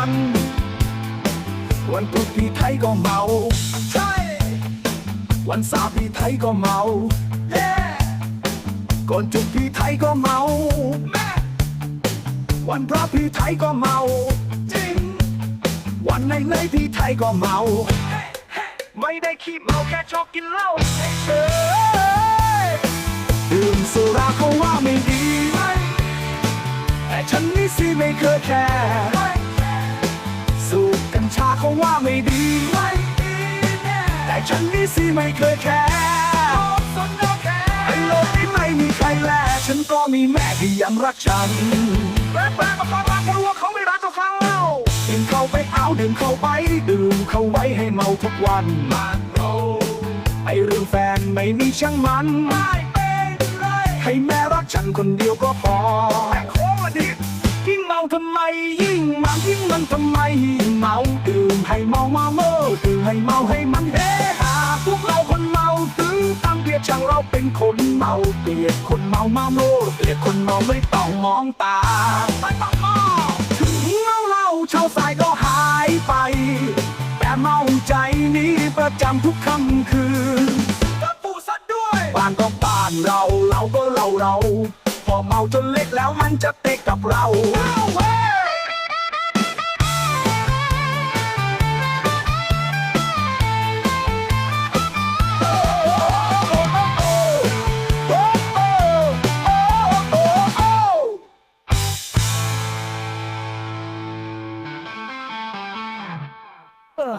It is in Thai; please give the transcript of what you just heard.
กัน วันพุธพี่ไทยก็เมาใช่วันเสาร์พี่ไทยก็เมาเย้ก่อนจุดพี่ไทยก็เมาแม่วันพระพี่ไทยก็เมาจริง วันไหนเลยพี่ไทยก็เมา ไม่ได้ขี้เมาแค่ชอบกินเหล้าเอ้ยดื่มสุราเขาว่าไม่ดี แต่ฉันนี่สิไม่เคยแคร์ ว่าไม่ดี แต่ฉันนี่สิไม่เคยแคร์ในโลกนี้ไม่มีใครแลฉันก็มีแม่ที่ยังรักฉันแม่แม่มาฟังรักเพราะว่าเขาไม่รักก็ฟังเล่าดื่มเข้าไปเอาดื่มเข้าไปดื่มเข้าไว้ให้เมาทุกวันมาโรไอเรื่องแฟนไม่มีช่างมันไม่เป็นไรให้แม่รักฉันคนเดียวก็พอแม่โคตรดียิ่งเมา ทำไมยิ่งเมายิ่งมันทำไมยิ่งเมาดื่มให้เมามาเมื่อดื่มให้เมาให้มันเฮฮาพวกเราคนเมาถึงตั้งเกลียดช่างเราเป็นคนเมาเกลียดคนเมามาโมเกลียดคนเมาไม่ต้องมองตาไม่ต้องมองถึงเมาเหล้าเช้าสายก็หายไป แต่เมาใจนี้ประจำทุกค่ำคืนก็ปูสัดด้วยบ้านก็บ้านเราเราก็เราเรา อเมาจนเล็กแล้วมันจะเตะกับเราเออ